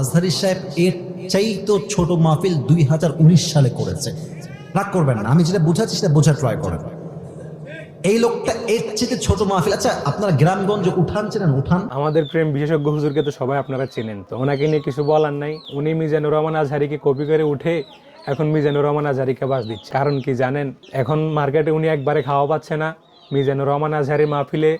আজহারি সাহেব এর চাই তো ছোট মাহফিল দুই হাজার উনিশ সালে করেছে। রাগ করবেন না, আমি যেটা বোঝাচ্ছি সেটা বোঝার ট্রাই করেন। এই লোকটা এর চেয়ে ছোট মাহফিল আচ্ছা আপনার গ্রামগঞ্জ উঠান চেনেন? উঠান? আমাদের প্রেম বিশেষজ্ঞ হুজুরকে তো সবাই আপনারা চেনেন, তো ওনাকে নিয়ে কিছু বলার নাই। উনি মিজানুর রহমান আজহারিকে কপি করে উঠে এখন মিজানুর রহমান আজহারিকে বাস দিচ্ছে। কারণ কি জানেন, এখন মার্কেটে উনি একবারে খাওয়া পাচ্ছে না। মিজানুর রহমান আজহারি মাহফিলে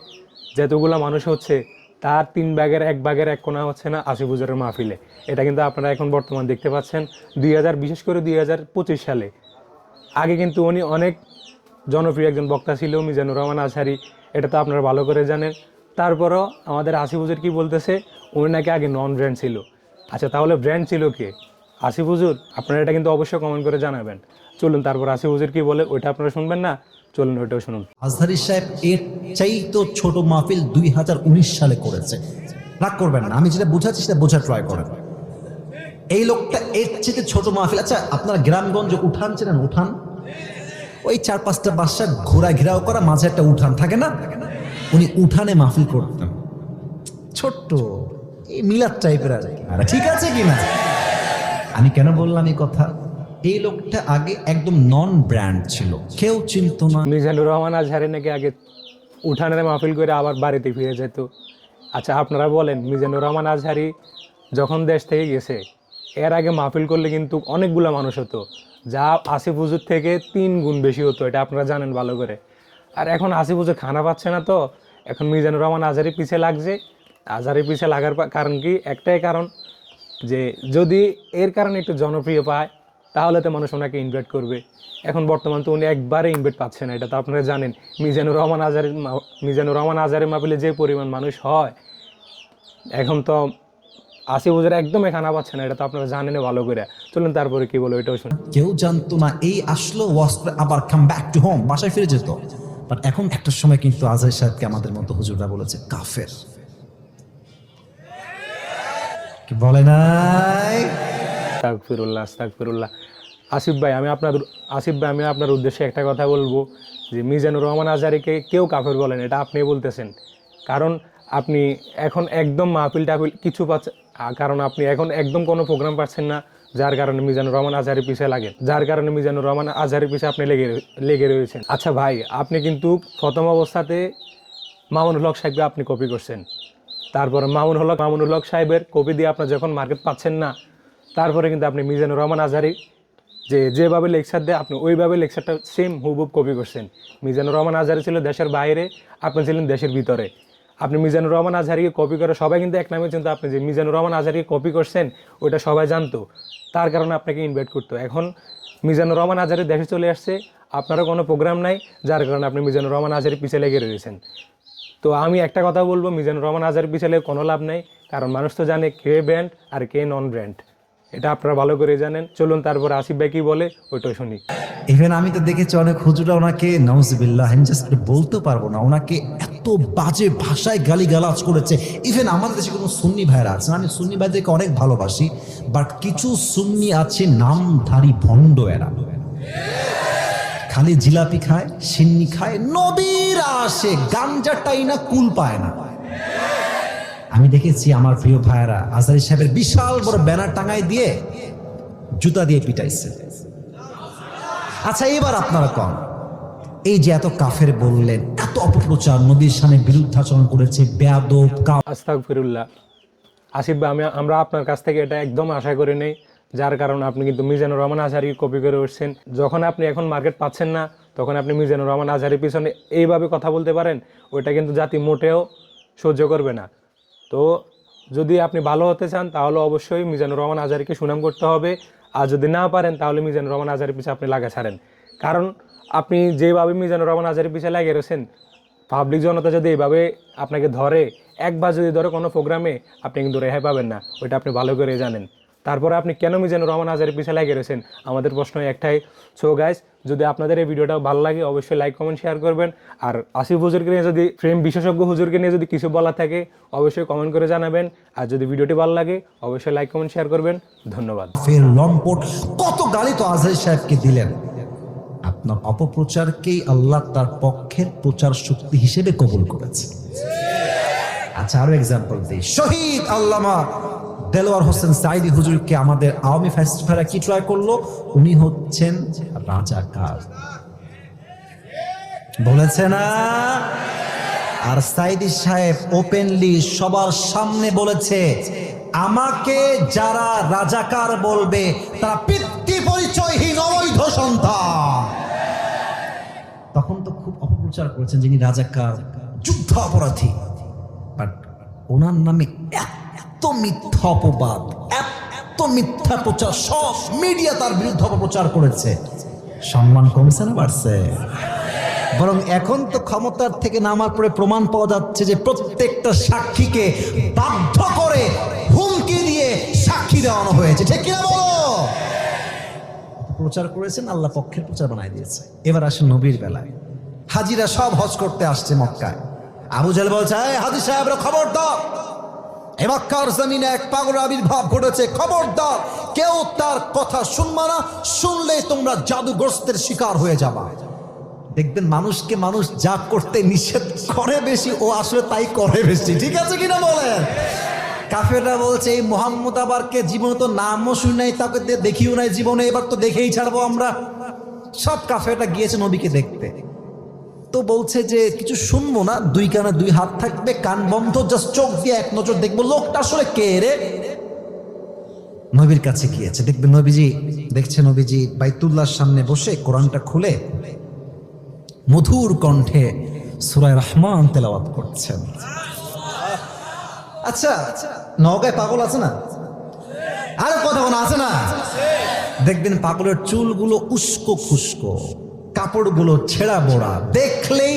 যতগুলো মানুষ হচ্ছে তার তিন ব্যাগের এক ব্যাগের এক কোনা হচ্ছে না আশি বুজারের মাহফিলে। এটা কিন্তু আপনারা এখন বর্তমান দেখতে পাচ্ছেন দুই হাজার, বিশেষ করে দুই হাজার পঁচিশ সালে। আগে কিন্তু উনি অনেক জনপ্রিয় একজন বক্তা ছিল, মিজানুর রহমান আসারি এটা তো আপনারা ভালো করে জানেন। তারপরও আমাদের আশি হুজুর কি বলতেছে? উনি নাকি আগে নন ব্র্যান্ড ছিল। আচ্ছা তাহলে ব্র্যান্ড ছিল কে? আসিফ হুজুর, আপনারা এটা কিন্তু অবশ্যই কমেন্ট করে জানাবেন। চলুন, তারপর আসিফ হুজুর কি বলে, ওইটা আপনারা শুনবেন না? চলুন, ওইটাও শুনুন। আজহারি সাহেব, এর চাই তো ছোট মাহফিল দুই হাজার উনিশ সালে করেছে। রাগ করবেন না, আমি যেটা বোঝাচ্ছি সেটা বোঝার ট্রাই করেন। এই লোকটা এর চেয়ে ছোট মাহফিল আচ্ছা আপনার গ্রামগঞ্জ উঠান চেনেন, উঠান? ওই চার পাঁচটা বাসা ঘোরা ঘেরাও করা, মাঝে একটা উঠান থাকে না? উনি উঠানে মাহফিল করতেন। ছোট্ট, এই মিলাদ টাইপের আর ঠিক আছে কি না আমি কেন বললাম এই কথা? এই লোকটা আগে একদম নন ব্র্যান্ড ছিল। কেউ চিনতো না। মিজানুর রহমান আজহারি নাকি আগে উঠানের মাহফিল করে আবার বাড়িতে ফিরে যেত। আচ্ছা আপনারা বলেন, মিজানুর রহমান আজহারি যখন দেশ থেকে গেছে, এর আগে মাহফিল করলে কিন্তু অনেকগুলো মানুষ হতো, যা আসিফ হুজুর থেকে তিন গুণ বেশি হতো, এটা আপনারা জানেন ভালো করে। আর এখন আসিফ হুজুর খানা পাচ্ছে না তো, এখন মিজানুর রহমান আজহারি পিছে লাগছে। আজহারি পিছে লাগার কারণ কি? একটাই কারণ যে যদি এর কারণে একটু জনপ্রিয় পায়, তাহলে তো মানুষ ওনাকে ইনভাইট করবে। এখন বর্তমান তো উনি একবারে ইনভাইট পাচ্ছে না, এটা তো আপনারা জানেন। মিজানুর রহমান আজারের মিজানুর রহমান আজারের মাহফিলে যে পরিমাণ মানুষ হয়, এখন তো আসি বুঝে একদম এখানে পাচ্ছে না, এটা তো আপনারা জানেন ভালো করে। চলুন তারপরে কি বলো, এটাও শুনুন কেউ জানতো না এই আসলো আবার কাম ব্যাক টু হোম বাসায় ফিরে যেত। বাট এখন একটা সময় কিন্তু আজহার সাহেবকে আমাদের মতো হুজুররা বলেছে, কাফের। কি বলে নাই? আসিফ ভাই, আমি আপনার, আসিফ ভাই, আমি আপনার উদ্দেশ্যে একটা কথা বলব যে মিজানুর রহমান আজারিকে কেউ কাফের বলেন এটা আপনি বলতেছেন। কারণ আপনি এখন একদম মাহফিল টাহফিল কিছু পাচ্ছেন কারণ আপনি এখন একদম কোনো প্রোগ্রাম পাচ্ছেন না, যার কারণে মিজানুর রহমান আজহারি পিছে লাগে। যার কারণে মিজানুর রহমান আজহারি পিছে আপনি লেগে লেগে রয়েছেন। আচ্ছা ভাই, আপনি কিন্তু প্রথম অবস্থাতে মামুনুল হক সাহেবকে আপনি কপি করছেন। তারপরে মামুন হক, মামুনুল হক সাহেবের কপি দিয়ে আপনার যখন মার্কেট পাচ্ছেন না, তারপরে কিন্তু আপনি মিজানুর রহমান আজহারি যে যেভাবে লেকচার দেয়, আপনি ওইভাবে লেকচারটা সেম হুবহুব কপি করছেন। মিজানুর রহমান আজহারি ছিল দেশের বাইরে, আপনি ছিলেন দেশের ভিতরে। আপনি মিজানুর রহমান আজহারিকে কপি করে সবাই কিন্তু এক নামে চিন্তা, আপনি যে মিজানুর রহমান আজহারিকে কপি করছেন, ওইটা সবাই জানতো। তার কারণে আপনাকে ইনভাইট করতো। এখন মিজানুর রহমান আজহারি দেশে চলে আসছে, আপনারও কোনো প্রোগ্রাম নাই, যার কারণে আপনি মিজানুর রহমান আজহারি পিছিয়ে লেগে রয়েছেন। তো আমি একটা কথা বলব মিজানুর রহমান আজহারি পিছনে কোনো লাভ নেই, কারণ মানুষ তো জানে কে ব্র্যান্ড আর কে নন ব্র্যান্ড এটা আপনারা ভালো করে জানেন। চলুন তারপর আসিফ ভাই কি বলে ওইটা শুনি। ইভেন আমি তো দেখেছি অনেক হুজুরা ওনাকে নওয়াজবিল্লাহ আমি জাস্ট বলতে পারব না, ওনাকে এত বাজে ভাষায় গালি গালাজ করেছে। ইভেন আমাদের দেশে কোনো সুন্নি ভাইরা আছে, আমি সুন্নি ভাইদেরকে অনেক ভালোবাসি বাট কিছু সুন্নি আছে, নামধারী ভণ্ড এরা। খালি জিলাপি খায়, সিন্নি খায় নদীর আসে গাঞ্জাটাই না কুল পায় না। আমি দেখেছি আমার প্রিয় ভাইয়েরা আজারি সাহেবের বিশাল বড় ব্যানার টাঙায় দিয়ে জুতা দিয়ে পিটাইছে। আচ্ছা এবার আপনারা কন, এই যে এত কাফের বললেন, এত অপপ্রচার নদীর সামনে বিরুদ্ধাচরণ করেছে, বেয়াদব কা আস্তাক ফিরুল্লাহ আসিফ ভাই, আমি আমরা আপনার কাছ থেকে এটা একদম আশা করি নেই। যার কারণে আপনি কিন্তু মিজানুর রহমান আজহারি কপি করে উঠছেন। যখন আপনি এখন মার্কেট পাচ্ছেন না, তখন আপনি মিজানুর রহমান আজহারির পিছনে এইভাবে কথা বলতে পারেন, ওইটা কিন্তু জাতি মোটেও সহ্য করবে না। তো যদি আপনি ভালো হতে চান, তাহলে অবশ্যই মিজানুর রহমান আজহারিকে সুনাম করতে হবে। আর যদি না পারেন, তাহলে মিজানুর রহমান আজহারির পিছিয়ে আপনি লাগা ছাড়েন। কারণ আপনি যেভাবে মিজানুর রহমান আজহারির পিছিয়ে লাগিয়ে রয়েছেন পাবলিক জনতা যদি এইভাবে আপনাকে ধরে, একবার যদি ধরে কোনো প্রোগ্রামে আপনি কিন্তু রেহাই পাবেন না। ওইটা আপনি ভালো করে জানেন। তারপরে আপনি কেন মিজানুর রহমান আজারের পিছিয়ে লাগিয়ে রয়েছেন? আমাদের প্রশ্ন একটাই। সো গাইস যদি আপনাদের এই ভিডিওটা ভালো লাগে, অবশ্যই লাইক কমেন্ট শেয়ার করবেন। আর আসিফ হুজুরকে নিয়ে যদি, প্রেম বিশেষজ্ঞ হুজুরকে নিয়ে যদি কিছু বলা থাকে, অবশ্যই কমেন্ট করে জানাবেন। আর যদি ভিডিওটি ভালো লাগে, অবশ্যই লাইক কমেন্ট শেয়ার করবেন। ধন্যবাদ। ফের লম্পট কত গালি তো আজহারি সাহেবকে দিলেন? আপনার অপপ্রচারকেই আল্লাহ তার পক্ষের প্রচার শক্তি হিসেবে কবুল করেছে। আচ্ছা আরও এক্সাম্পল দিই। শহীদ আল্লামা দেলোয়ার হোসেন সাইদি হুজুরকে আমাদের আওয়ামী ফ্যাসিস্টরা কি ট্রাই করল? উনি হচ্ছেন রাজাকার। বলেছে না? আর সাইদি সাহেব ওপেনলি সবার সামনে বলেছে, আমাকে যারা রাজাকার বলবে, তারা পিতৃ পরিচয়হীন অবৈধ সন্তান। তখন তো খুব অপপ্রচার করেছেন যিনি রাজাকার যুদ্ধ অপরাধী বাট ওনার নামে এত মিথ্যা অপবাদ, এত মিথ্যা প্রচার, সব মিডিয়া তার বিরুদ্ধে অপপ্রচার করেছে। সম্মান কমছে না বাড়ছে? বরং এখন তো ক্ষমতার থেকে নামার পরে প্রমাণ পাওয়া যাচ্ছে যে প্রত্যেকটা সাক্ষীকে বাধ্য করে হুমকি দিয়ে সাক্ষী দেওয়ানো হয়েছে। ঠিক কিনা বলো? প্রচার করেছেন, আল্লাহ পক্ষের প্রচার বানাই দিয়েছে। এবার আসে নবীর বেলায়। হাজিরা সব হজ করতে আসছে মক্কায়। আবু জাহেল বলছে, "এই হাজি সাহেবরা খবর দাও। এ মক্কার জমিনে এক পাগল আবির্ভাব ঘটেছে। খবরদার, কেউ তার কথা শুনবা না। শুনলে তোমরা জাদুগ্রস্তের শিকার হয়ে যাবা। দেখবেন মানুষকে মানুষ যা করতে নিষেধ করে বেশি, ও আসলে তাই করে বেশি। ঠিক আছে কিনা বলেন? কাফেররা বলছে, এই মোহাম্মদ আবারকে জীবনে তো নামও শুনি নাই, তাকে দেখিও নাই জীবনে। এবার তো দেখেই ছাড়বো আমরা। সব কাফেররা গিয়েছে নবীকে দেখতে। তো বলছে যে কিছু শুনব না, দুই কানে দুই হাত থাকবে, কান বন্ধ জাস্ট চোখ দিয়ে এক নজর দেখব, লোকটা আসলে কে রে? নবীর কাছে গিয়েছে, দেখবে নবীজি, দেখছে নবীজি বাইতুল্লাহর সামনে বসে কোরআনটা খুলে মধুর কণ্ঠে সুরায় রহমান তেলাওয়াত করছেন। আচ্ছা নওগায় পাগল আছে না? আরে কথা আছে না? দেখবেন পাগলের চুলগুলো উস্কো খুস্কো। কাপড়গুলো ছেঁড়া বোড়া দেখলেই